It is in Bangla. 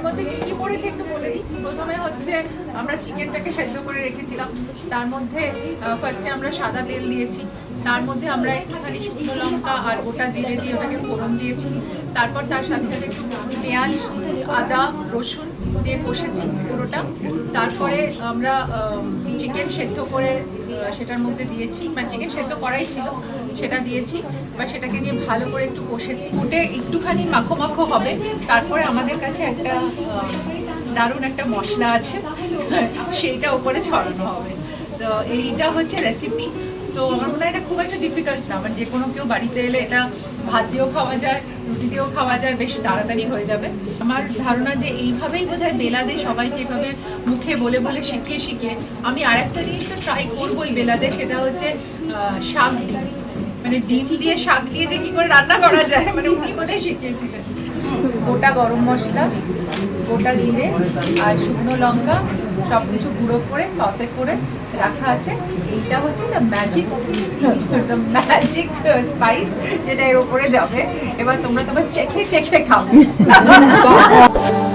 এর মধ্যে কি কি পড়েছে একটু বলে দিই? প্রথমে হচ্ছে আমরা চিকেনটাকে সেদ্ধ করে রেখেছিলাম। তার মধ্যে ফার্স্টে আমরা সাদা তেল দিয়েছি। তার মধ্যে আমরা একটুখানি শুকনো লঙ্কা আর গোটা জিরে দিয়ে ওটাকে ফোড়ন দিয়েছি। তারপর তার সাথে সাথে একটু পেঁয়াজ, আদা, রসুন দিয়ে কষেছি পুরোটা। তারপরে আমরা চিকেন সেদ্ধ করে সেটার মধ্যে দিয়েছি। মানে চিকেন সেদ্ধ করাই ছিল, সেটা দিয়েছি। বা সেটাকে নিয়ে ভালো করে একটু কষেছি। ওটে একটুখানি মাখো মাখো হবে। তারপরে আমাদের কাছে একটা দারুণ একটা মশলা আছে। সেইটা ওপরে ছড়ানো হবে। তো এইটা হচ্ছে রেসিপি তো আমার মনে হয় এটা খুব একটা ডিফিকাল্ট না। মানে যে কোনো কেউ বাড়িতে এলে এটা ভাত দিয়েও খাওয়া যায়, রুটি দিয়েও খাওয়া যায়, বেশ তাড়াতাড়ি হয়ে যাবে। আমার ধারণা যে এইভাবেই বোধহয় বেলাদে সবাইকে এভাবে মুখে বলে বলে শিখিয়ে শিখিয়ে আমি আরেকটা জিনিস তো ট্রাই করবোই বেলাদে, সেটা হচ্ছে শাক মানে ডিম দিয়ে শাক দিয়ে যে কি করে রান্না করা যায় মানে উনি বোধহয় শিখিয়েছিলেন। গোটা গরম মশলা, গোটা জিরে আর শুকনো লঙ্কা সব কিছু গুঁড়ো করে সতে করে রাখা আছে। এইটা হচ্ছে দ্য ম্যাজিক ম্যাজিক স্পাইস যেটা এর উপরে যাবে। এবার তোমরা তোমার চেখে চেখে খাও